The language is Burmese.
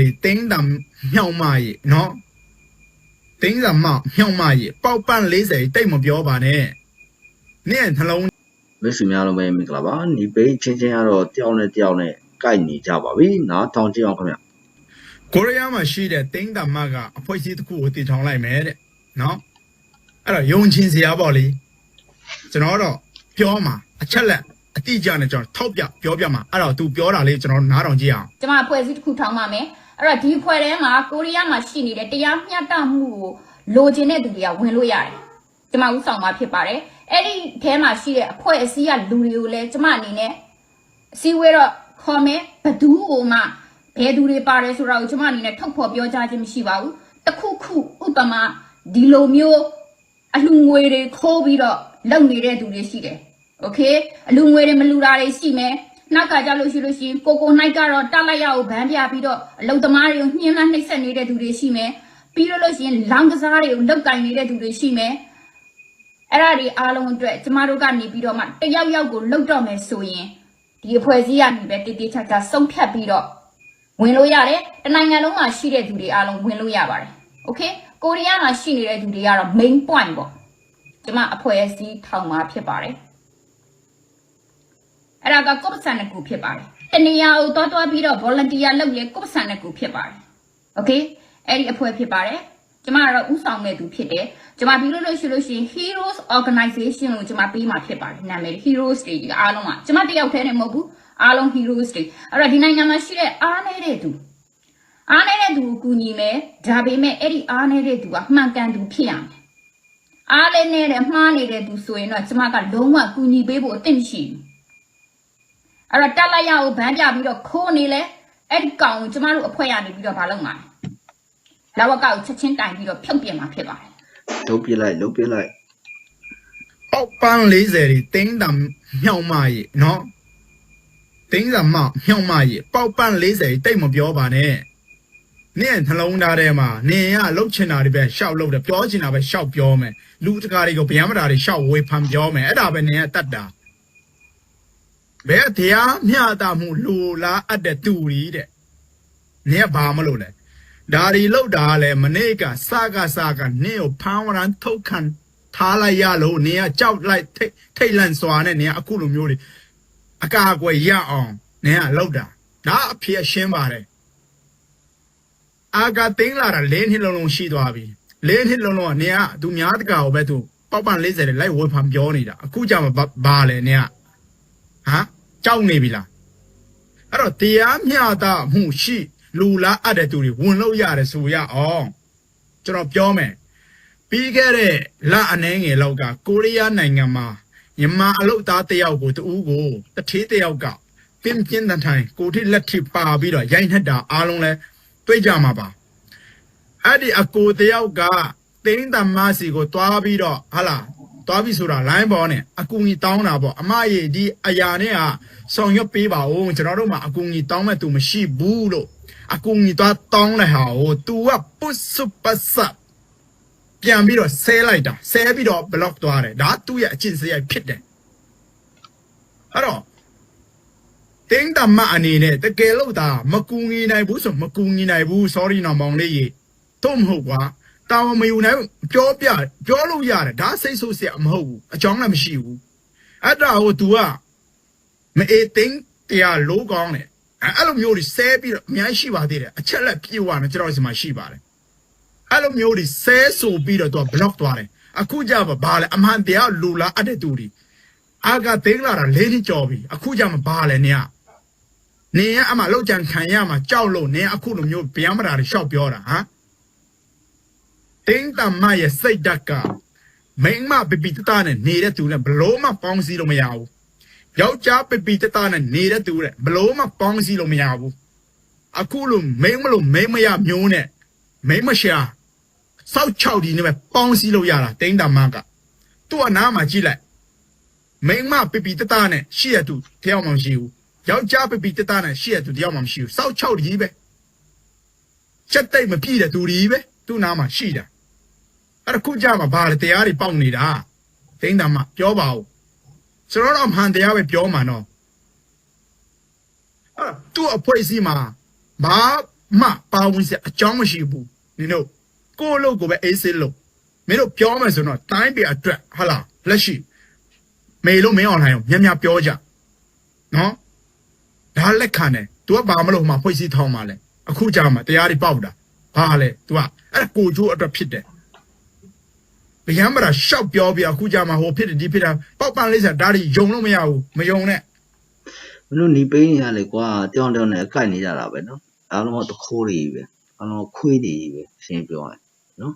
တွေတင်းတံမြောက်မကြီးနော်တင်းတံမမြောက်မကြီးပေါက်ပန့်40တိတ်မပြောပါနဲ့နင့်နှလုံးမိတ်ဆွေများလုံးပဲမင်္ဂလာပါဒီပိတ်ချင်းချင်းကတော့တယောက်နဲ့တယောက်နဲ့ကိုက်နေကြပါပြီနားထောင်ကြည့်အောင်ခင်ဗျကိုရီးယားမှာရှိတဲ့တင်းတံမကအဖွဲ့အစည်းတစ်ခုကိုတည်ထောင်လိုက်မယ်တဲ့နော်အဲ့တော့ယုံချင်းစရာပေါ့လေကျွန်တော်တော့ပြောမှာအချက်လက် အတိအကျနဲ့ကျွန်တော်ထောက်ပြပြောပြမှာအဲ့တော့ तू ပြောတာလေးကျွန်တော်နားထောင်ကြည့်အောင်ကျမအဖွဲ့အစည်းတစ်ခုထောင်ပါမယ်အဲ့တော့ဒီအဖွဲ့ထဲမှာကိုရီးယားမှာရှိနေတဲ့တရားမျှတမှုကိုလိုချင်တဲ့သူတွေကဝင်လို့ရတယ်ကျမဥဆောင်မှာဖြစ်ပါတယ်အဲ့ဒီထဲမှာရှိတဲ့အဖွဲ့အစည်းကလူတွေကိုလည်းကျမအနေနဲ့အစည်းအဝေးတော့ခေါ်မယ်ဘသူ့ကိုမှဘယ်သူတွေပါတယ်ဆိုတာကိုကျမအနေနဲ့ထုတ်ဖော်ပြောကြားခြင်းမရှိပါဘူးတစ်ခုခုဥပမာဒီလိုမျိုးအလှငွေတွေခိုးပြီးတော့လုပ်နေတဲ့သူတွေရှိတယ် โอเคအလှငွေတွေမလူတာတွေရှိမယ်နောက်ကကြလို့ရှိလို့ရှိရင်ကိုကိုနိုင်ကတော့တက်လိုက်ရအောင်ဗန်းပြပြီးတော့အလုံသမားတွေကိုညှင်းနှနှိပ်စက်နေတဲ့သူတွေရှိမယ်ပြီးတော့လို့ရှိရင်လောင်ကစားတွေကိုလောက်ကင်နေတဲ့သူတွေရှိမယ်အဲ့ဒါတွေအားလုံးအတွက်ကျမတို့ကနေပြီးတော့မှတယောက်ယောက်ကိုလှုပ်တော့မယ်ဆိုရင်ဒီအဖွဲ့အစည်းကနေပဲတေးတေးချာချာဆုံးဖြတ်ပြီးတော့ဝင်လို့ရတယ်တနိုင်ငံလုံးမှာရှိတဲ့သူတွေအားလုံးဝင်လို့ရပါတယ်โอเคကိုရီးယားမှာရှိနေတဲ့သူတွေကတော့ main point ပေါ့ကျမအဖွဲ့အစည်းထောင်မှာဖြစ်ပါတယ် ကကိုယ့်ပတ်စံတစ်ခုဖြစ်ပါတယ်တနေရာကိုသွားသွားပြီးတော့ volunteer လုပ်လေကိုယ့်ပတ်စံတစ်ခုဖြစ်ပါတယ် okay အဲ့ဒီအဖွဲ့ဖြစ်ပါတယ်ကျမကတော့ဥဆောင်တဲ့သူဖြစ်တယ်ကျမပြီးလို့လို့ရှိလို့ရှိရင် Heroes Organization ကိုကျမပေးมาဖြစ်ပါတယ်နာမည် Heroes တွေအားလုံးကကျမတယောက်တည်းနဲ့မဟုတ်ဘူးအားလုံး Heroes တွေအဲ့တော့ဒီနိုင်ငံမှာရှိတဲ့အားနေတဲ့သူအားနေတဲ့သူကိုကူညီမယ်ဒါပေမဲ့အဲ့ဒီအားနေတဲ့သူကမှန်ကန်သူဖြစ်ရမယ်အားလည်းနေတဲ့မှားနေတဲ့သူဆိုရင်တော့ကျမကလုံးဝကူညီပေးဖို့အသင့်မရှိဘူး အဲ့တော့တက်လိုက်ရအောင်ဗန်းပြပြီးတော့ခိုးနေလဲအဲ့ဒီကောင်ကိုကျမတို့အဖွဲ့ရနေပြီးတော့မလုပ်မှာလဲလောက်ကောက်ချက်ချင်းတိုင်ပြီးတော့ဖြုတ်ပြင်မှာဖြစ်ပါတယ်လုတ်ပြလိုက်လုတ်ပြလိုက်ပေါက်ပန်း40တွေတင်းတံမြောက်မကြီးနော်တင်းတံမမြောက်မကြီးပေါက်ပန်း40တိတ်မပြောပါနဲ့နင့်နှလုံးသားထဲမှာနင်ကလှုပ်ချင်တာတွေပဲရှောက်လှုပ်တယ်ပြောချင်တာပဲရှောက်ပြောမယ်လူတကာတွေကိုဗျမ်းမတာတွေရှောက်ဝေဖန်ပြောမယ်အဲ့ဒါပဲနင်ကတတ်တာ ဘယ်တရားမျှတမှုလူလားအပ်တဲ့သူရီတဲ့နင်ကဘာမလို့လဲဒါရီလောက်တာကလည်းမနေ့ကစကားစကားနင့်ကိုဖမ်းဝရန်ထုတ်ခံထားလိုက်ရလို့နင်ကကြောက်လိုက်ထိတ်ထိတ်လန့်စွာနဲ့နင်ကအခုလိုမျိုးတွေအကာအကွယ်ရအောင်နင်ကလောက်တာဒါအဖြစ်ရှင်းပါတယ်အာကသိန်းလာတာ၄နှစ်လုံးလုံးရှိသွားပြီ၄နှစ်လုံးလုံးကနင်ကသူများတကာကိုပဲသူပေါက်ပန်40တွေလိုက်ဝေဖန်ပြောနေတာအခုကြမှာဘာလဲနင်က ဟမ်ကြောက်နေပြီလားအဲ့တော့တရားမျှတမှုရှိလူလားအပ်တဲ့သူတွေဝင်လို့ရတယ်ဆိုရအောင်ကျွန်တော်ပြောမယ်ပြီးခဲ့တဲ့လအနှဲငယ်လောက်ကကိုရီးယားနိုင်ငံမှာမြန်မာအလုပ်သားတယောက်ကိုတူကိုတထေးတယောက်ကပြင်းပြင်းထန်ထန်ကိုထိလက်ထိပါပြီးတော့ရိုက်နှက်တာအားလုံးလဲတွေ့ကြမှာပါအဲ့ဒီအကိုတယောက်ကတင်းတမစီကိုတွားပြီးတော့ဟာလာ တွားပြီးဆိုတာ line ပေါ်နဲ့အကူကြီးတောင်းတာပေါ့အမရေဒီအရာနဲ့ဟာဆောင်ရွက်ပေးပါဦးကျွန်တော်တို့မှာအကူကြီးတောင်းမဲ့သူမရှိဘူးလို့အကူကြီးတွားတောင်းတဲ့ဟာကို तू ကပုစုပစပ်ပြန်ပြီးတော့ဆဲလိုက်တာဆဲပြီးတော့ block သွားတယ်ဒါသူ့ရဲ့အကျင့်စရိုက်ဖြစ်တယ်အဲ့တော့တင်းတမအနေနဲ့တကယ်လို့ဒါမကူညီနိုင်ဘူးဆိုမကူညီနိုင်ဘူး sorry နော်မောင်လေးရေတော့မဟုတ်ကွာ တာဝန်မယူနိုင်ဘူးပြောပြပြောလို့ရတယ်ဒါစိတ်ဆိုးစရာမဟုတ်ဘူးအကြောင်းလည်းမရှိဘူးအဲ့ဒါကို तू ကမအေးတင်းတရားလိုကောင်းတယ်အဲ့အဲ့လိုမျိုးတွေဆဲပြီးတော့အများကြီးရှိပါသေးတယ်အချက်လက်ပြေဝနေကျွန်တော်ဒီမှာရှိပါတယ်အဲ့လိုမျိုးတွေဆဲဆိုပြီးတော့သူက block သွားတယ်အခုကြမှာဘာလဲအမှန်တရားလူလားအတဲ့သူတွေအာကသိန်းလာတာလေးနှစ်ကျော်ပြီအခုကြမှာဘာလဲနင်ကနင်ကအမှလောက်ကြံခံရမှာကြောက်လို့နင်အခုလိုမျိုးဗျမ်းမတာတွေရှောက်ပြောတာဟမ် တင်းတမရဲ့စိတ်ဓာတ်ကမိန်းမပပီတတနဲ့နေတဲ့သူနဲ့ဘလို့မှပေါင်းစည်းလို့မရဘူးယောက်ျားပပီတတနဲ့နေတဲ့သူနဲ့ဘလို့မှပေါင်းစည်းလို့မရဘူးအခုလိုမိန်းမလို့မိန်းမရမျိုးနဲ့မိန်းမရှာစောက်6ဒီနဲ့ပဲပေါင်းစည်းလို့ရတာတင်းတမကသူ့အနားမှာကြည့်လိုက်မိန်းမပပီတတနဲ့ရှေ့ရသူတယောက်မှမရှိဘူးယောက်ျားပပီတတနဲ့ရှေ့ရသူတယောက်မှမရှိဘူးစောက်6ဒီပဲချက်တိတ်မပြည့်တဲ့သူဒီပဲ သူ့နားမှာရှိတာအဲ့ဒါခုကြမှာဘာလဲတရားတွေပေါက်နေတာတင်းတမပြောပါဦးကျွန်တော်တော့မှန်တရားပဲပြောမှာနော်အဲ့ဒါသူ့အဖွဲ့အစည်းမှာဘာ မှပါဝင်စရာအကြောင်းမရှိဘူးနင်တို့ကိုယ့်အလုပ်ကိုပဲအေးဆေးလုပ်မင်းတို့ပြောမယ်ဆိုတော့တိုင်းပြည်အတွက်ဟာလားလက်ရှိမေလို့မင်းအောင်လှိုင်ကိုမြတ်မြတ်ပြောကြနော်ဒါလက်ခံတယ် तू ကဘာမလို့ဟိုမှာဖွင့်စီထောင်းมาလဲအခုကြာမှာတရားတွေပေါက်တာ ဘာလဲ तू ကအဲ့ဒါကိုကျိုးအတွက်ဖြစ်တယ်ဗျမ်းမရာရှောက်ပြောပြအခုကြာမှာဟိုဖြစ်တယ်ဒီဖြစ်တာပေါက်ပန်းလေးစားဒါတွေယုံလို့မရဘူးမယုံနဲ့မင်းတို့နေပေးနေရလေကွာတယောက်တယောက်နဲ့အကိုက်နေကြတာပဲနော်အားလုံးကတခိုးတွေကြီးပဲအားလုံးကခွေးတွေကြီးပဲရှင်းပြောရရင်နော်